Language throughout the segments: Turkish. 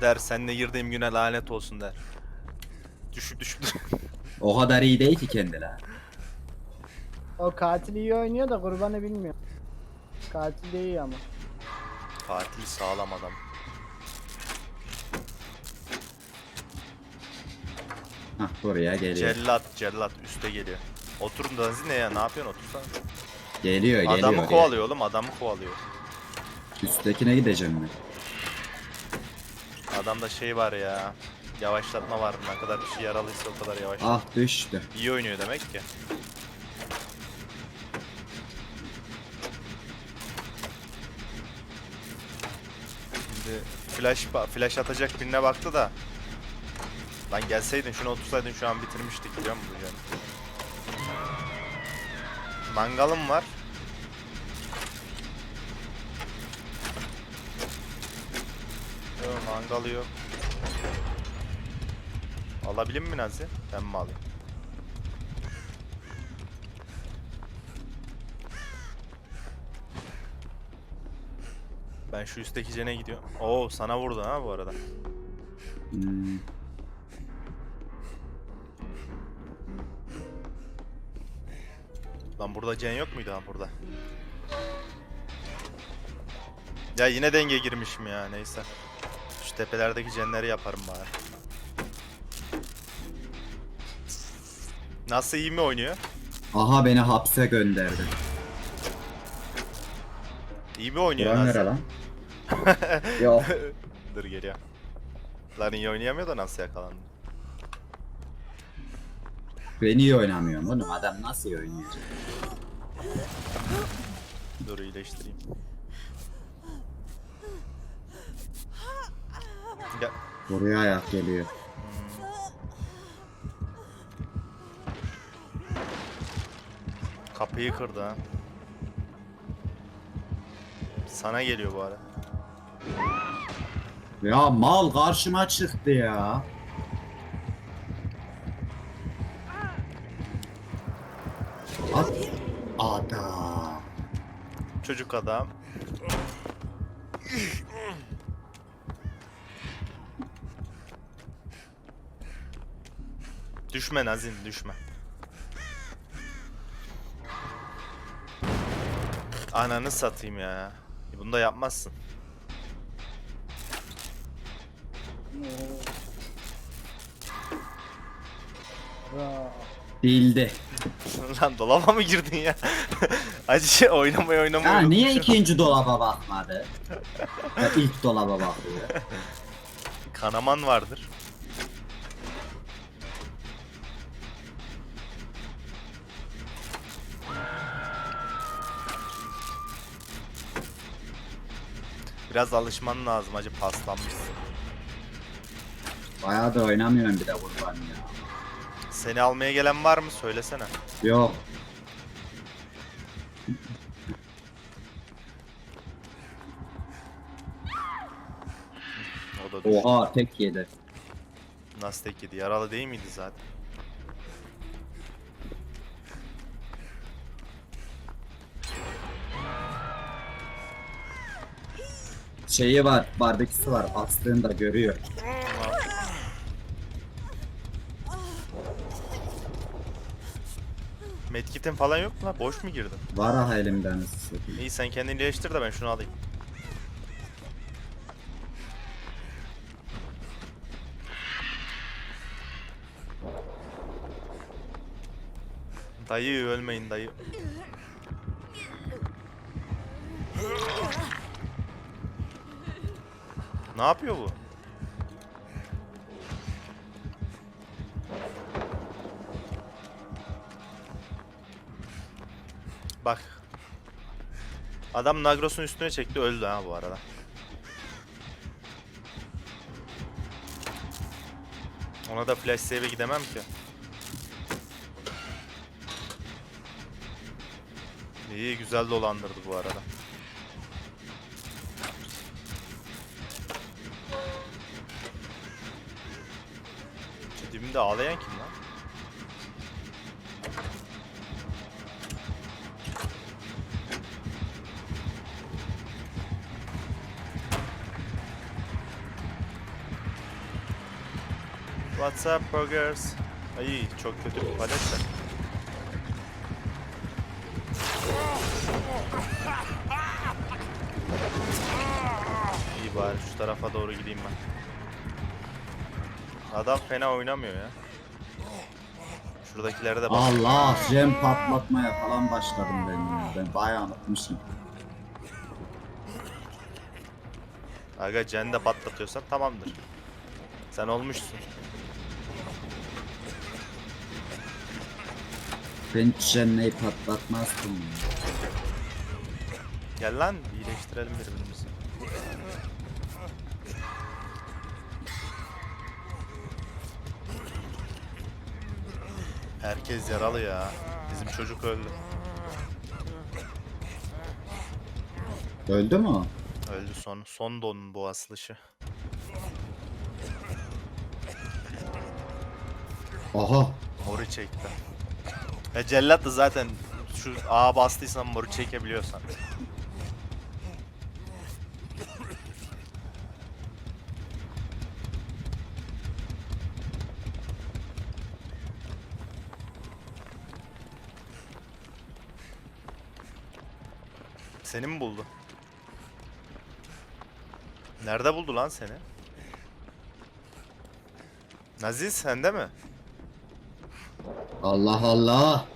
Der seninle girdiğim güne lanet olsun der. Düşük düşük. O kadar iyi değil ki kendiler. O katil iyi oynuyor da kurbanı bilmiyor. Katil de iyi ama. Katil sağlam adam. Hah buraya geliyor. Cellat cellat üste geliyor. Oturun da ne ya ne yapıyorsun otursana. Geliyor geliyor. Adamı geliyor. kovalıyor oğlum adamı kovalıyor. Üsttekine gideceğim ben. Adamda şey var ya. Yavaşlatma var. Ne kadar bir şey yaralıysa o kadar yavaş. Ah düştü. İyi oynuyor demek ki. Şimdi flash flash atacak birine baktı da. Lan gelseydin şunu otursaydın şu an bitirmiştik biliyor musun? Mangalım var. Yok mangalı yok. Alabilir mi Nazi? Ben mi alayım? Ben şu üstteki cene gidiyorum. Oo sana vurdu ha bu arada. Hmm. Lan burada cen yok muydu ha burada? Ya yine denge girmişim ya neyse. Şu tepelerdeki cenleri yaparım bari. Nasıl iyi mi oynuyor? Aha beni hapse gönderdi. İyi mi oynuyor Nasıl? nere lan? Yok. Dur geliyor. Lan iyi oynayamıyor da nasıl yakalandı? Ben iyi oynamıyorum oğlum. Adam nasıl iyi oynuyor? Dur iyileştireyim. Gel. Buraya ayak geliyor. Kapıyı kırdı ha. Sana geliyor bu ara. Ya mal karşıma çıktı ya. At. Adam. Çocuk adam. Düşme Nazin düşme. Ananı satayım ya. Bunu da yapmazsın. Ya. Bildi. Lan dolaba mı girdin ya? Acı oynamayı oynamayı Ya niye unutmuşum. ikinci dolaba bakmadı? Ya ilk dolaba bakıyor. Kanaman vardır. Biraz alışman lazım acı paslanmışsın. Bayağı da oynamıyorum bir de kurban ya. Seni almaya gelen var mı söylesene. Yok. O da düştü. Oha tek yedi. Nasıl tek yedi? Yaralı değil miydi zaten? Şeyi var, barbeküsü var. Bastığında görüyor. Medkit'in falan yok mu lan? Boş mu girdin? Var aha elimden ısı. İyi sen kendini iyileştir de ben şunu alayım. Dayı ölmeyin dayı. Ne yapıyor bu? Bak. Adam Nagros'un üstüne çekti öldü ha bu arada. Ona da flash save'e gidemem ki. İyi güzel dolandırdı bu arada. Dibimde ağlayan kim lan? What's up progress? Ay çok kötü bir palet. İyi bari şu tarafa doğru gideyim ben. Adam fena oynamıyor ya. Şuradakilere de bak. Allah jam patlatmaya falan başladım ben. Ben bayağı unutmuşum. Aga Jen de patlatıyorsan tamamdır. Sen olmuşsun. Ben hiç jenneyi patlatmazdım. Gel lan iyileştirelim birbirimizi. Herkes yaralı ya. Bizim çocuk öldü. Öldü mü o? Öldü son. Son donun bu asılışı. Oha. Moru çekti. E cellat da zaten şu A bastıysan moru çekebiliyorsan. Seni mi buldu? Nerede buldu lan seni? Naziz sende mi? Allah Allah.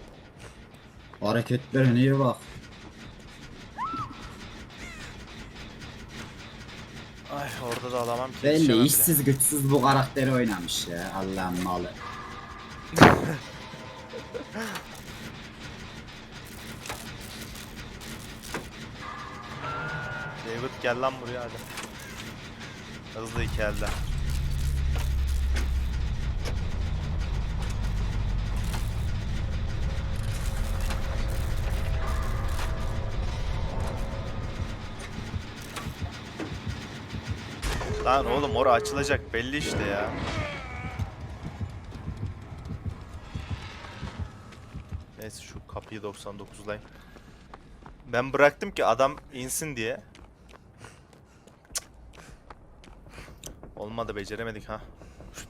Hareketlerine iyi bak. Ay orada da alamam ki. Belli yetişemem bile. işsiz güçsüz bu karakteri oynamış ya. Allah'ın malı. David gel lan buraya hadi. Hızlı iki elde. Lan oğlum ora açılacak belli işte ya. Neyse şu kapıyı 99'layım. Ben bıraktım ki adam insin diye. Olmadı beceremedik ha.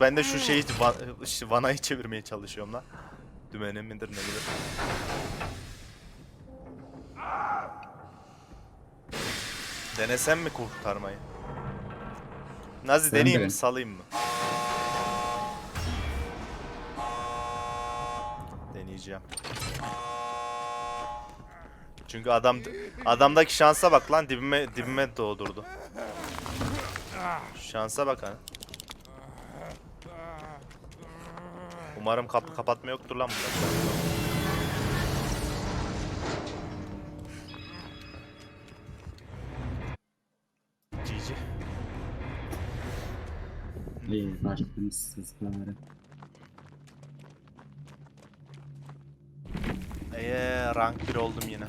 Ben de şu şeyi va- vanayı çevirmeye çalışıyorum lan. Dümeni midir nedir? Denesem mi kurtarmayı? Nazi Ben deneyeyim mi de. salayım mı? Deneyeceğim. Çünkü adam adamdaki şansa bak lan dibime dibime doğdurdu. Şansa bak ha. Umarım kapı kapatma yoktur lan bunda. GG. İyi başladınız siz bari. Eee rank 1 oldum yine.